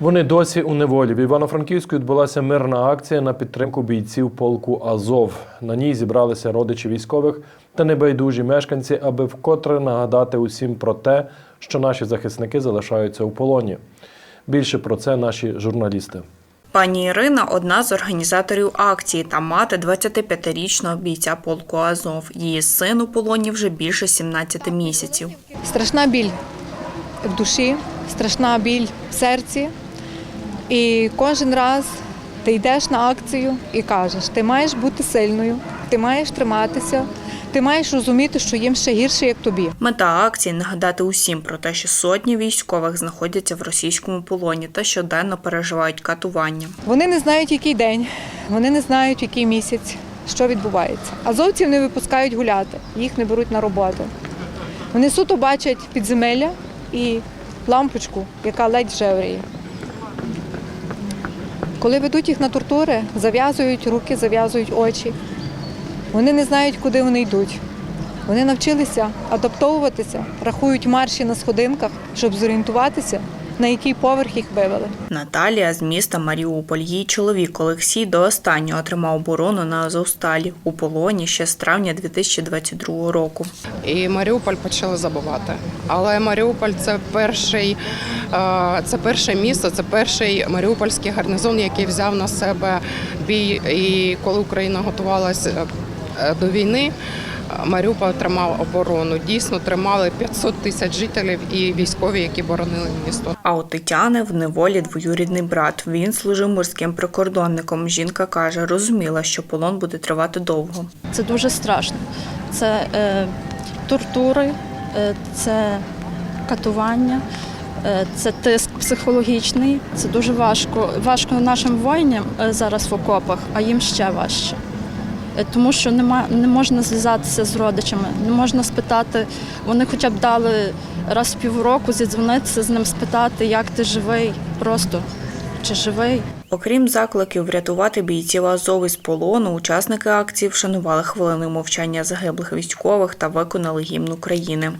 Вони досі у неволі. В Івано-Франківську відбулася мирна акція на підтримку бійців полку Азов. На ній зібралися родичі військових та небайдужі мешканці, аби вкотре нагадати усім про те, що наші захисники залишаються у полоні. Більше про це наші журналісти. Пані Ірина одна з організаторів акції та мати 25-річного бійця полку Азов. Її син у полоні вже більше 17 місяців. страшна біль в душі, страшна біль в серці. І кожен раз ти йдеш на акцію і кажеш, ти маєш бути сильною, ти маєш триматися, ти маєш розуміти, що їм ще гірше, як тобі. Мета акції нагадати усім про те, що сотні військових знаходяться в російському полоні та щоденно переживають катування. Вони не знають, який день, вони не знають, який місяць, що відбувається. Азовців не випускають гуляти, їх не беруть на роботу. Вони суто бачать підземелля і лампочку, яка ледь жевріє. Коли ведуть їх на тортури, зав'язують руки, зав'язують очі. Вони не знають, куди вони йдуть. Вони навчилися адаптовуватися, рахують марші на сходинках, щоб зорієнтуватися, на який поверх їх вивели. Наталія з міста Маріуполь. Її чоловік Олексій до останнього отримав оборону на Азовсталі у полоні ще з травня 2022 року. і Маріуполь почали забувати. Але Маріуполь це перший, е, це перше місто, це перший маріупольський гарнізон, який взяв на себе бій. І коли Україна готувалася е, до війни. Маріуполь тримав оборону. Дійсно тримали 500 тисяч жителів і військові, які боронили місто. А у Тетяни в неволі двоюрідний брат. Він служив морським прикордонником. Жінка каже, розуміла, що полон буде тривати довго. Це дуже страшно. Це е, тортури, е, це катування, е, це тиск психологічний. Це дуже важко. Важко нашим воїнам е, зараз в окопах, а їм ще важче. Е, Тому що нема, не можна зв'язатися з родичами, не можна спитати, вони хоча б дали раз в півроку зідзвонитися з ним, спитати, як ти живий, просто чи живий. Окрім закликів врятувати бійців Азов із полону, учасники акції вшанували хвилини мовчання загиблих військових та виконали гімн України.